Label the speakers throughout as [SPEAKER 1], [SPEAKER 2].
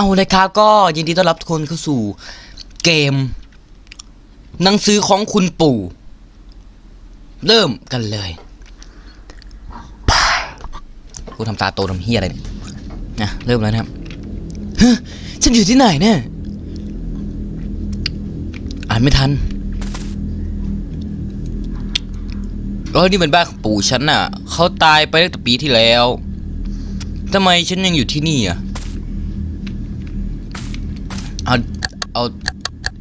[SPEAKER 1] เอาเลยครับก็ยินดีต้อนรับทุกคนเข้าสู่เกม หนังสือของคุณปู่ เริ่มกันเลยกูทำตาโตทำเฮียอะไรเนี่ยนะเริ่มแล้วนะครับฮฉันอยู่ที่ไหนเนี่ย อ่านไม่ทันเออนี่เป็นบ้านของปู่ฉันน่ะ เขาตายไปตั้งแต่ปีที่แล้วทำไมฉันยังอยู่ที่นี่อะ เอา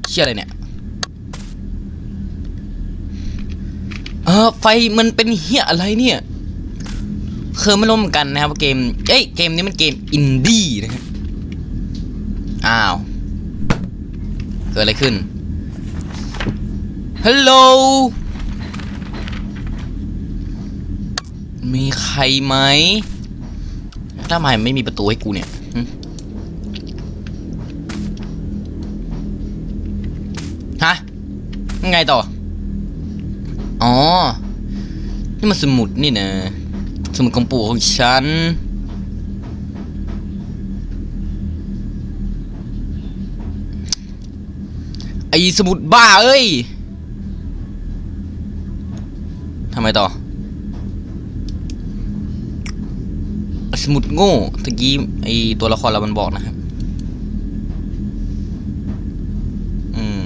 [SPEAKER 1] เชื่ออะไรเนี่ยเออไฟมันเป็นเฮียอะไรเนี่ยเคือไม่รู้เหมือนกันนะครับเกม เอ้ยเกมนี้มันเกมอินดี้นะครับอ้าวเกิดอะไรขึ้นฮัลโหลมีใครไหมถ้าไม่ไม่มีประตูให้กูเนี่ย ไงต่อ อ๋อ นี่มันสมุดนี่นะ สมุดของปู่ของฉัน ไอสมุดบ้าเอ้ยทำไมต่อ สมุดโง่ตะกี้ไอตัวละครเรามันบอกนะครับ อืม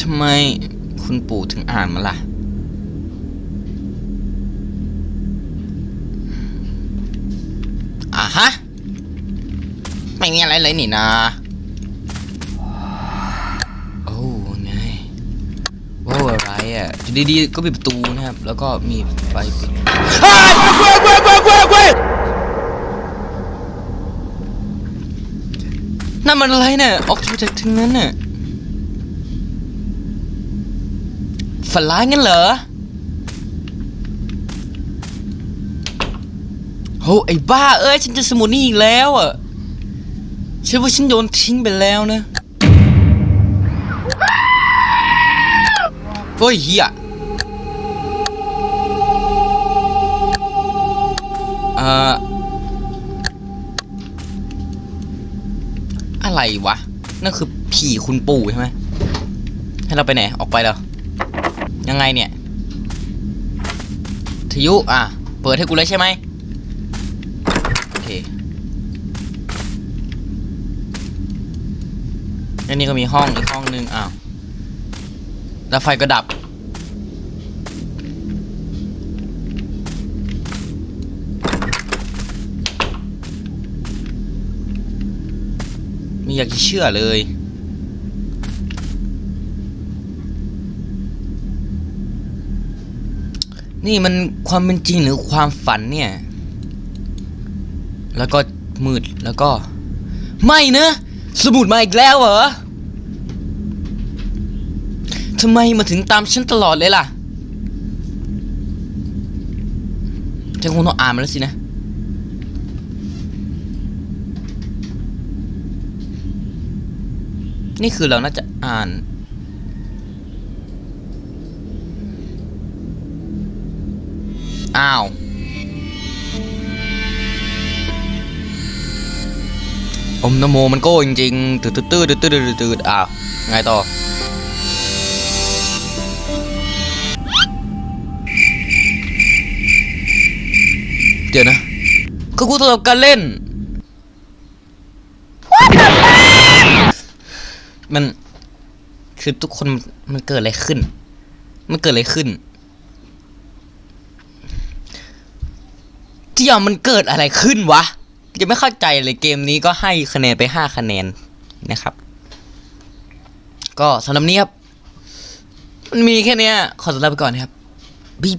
[SPEAKER 1] ทำไมคุณปู่ถึงอ่านมาล่ะ อ่าฮะ ไม่มีอะไรเลยนี่นะโอ้ไงว้าอะไรอะดีๆก็ปิดประตูนะครับ แล้วก็มีไฟปิดอ้าวเว้ยเว้ยเว้ยเว้ยเว้ยนั่นมันอะไรเนี่ยออกจากทางนั้นน่ะ ฝันร้ายงั้นเหรอโหไอ้บ้า เอ้ย ฉันจะสมุดนี่อีกแล้วอะฉันว่าฉันโยนทิ้งไปแล้วนะเฮ้ยเฮียเอ่ออะไรวะ นั่นคือผีคุณปู่ใช่ไหมให้เราไปไหน ออกไปเหรอ ยังไงเนี่ยทยุ อะ เปิดให้กูเลยใช่ไหมโอเคแล้วนี่ก็มีห้องอีกห้องนึงอ้าว แล้วไฟก็ดับ ไม่อยากจะเชื่อเลย นี่มันความเป็นจริงหรือความฝันเนี่ย แล้วก็มืดแล้วก็ ไม่นะสมุดมาอีกแล้วเหรอทำไมมาถึงตามฉันตลอดเลยล่ะฉันคงต้องอ่านมันแล้วสินะ นี่คือเราน่าจะอ่าน อ้าว อมนโมมันโก้จริงๆตืดตืดตืดตืดตืดตืดอ้าว ไงต่อ เดี๋ยวนะก็กูตลบการเล่น มัน คือทุกคนมันเกิดอะไรขึ้น มันเกิดอะไรขึ้น ที่ยอมมันเกิดอะไรขึ้นวะยังไม่เข้าใจเลยเกมนี้ก็ให้คะแนนไปห้าคะแนนนะครับ ก็สำหรับนี้ครับ มันมีแค่นี้ขอตัวลาไปก่อนนครับ บ๊าย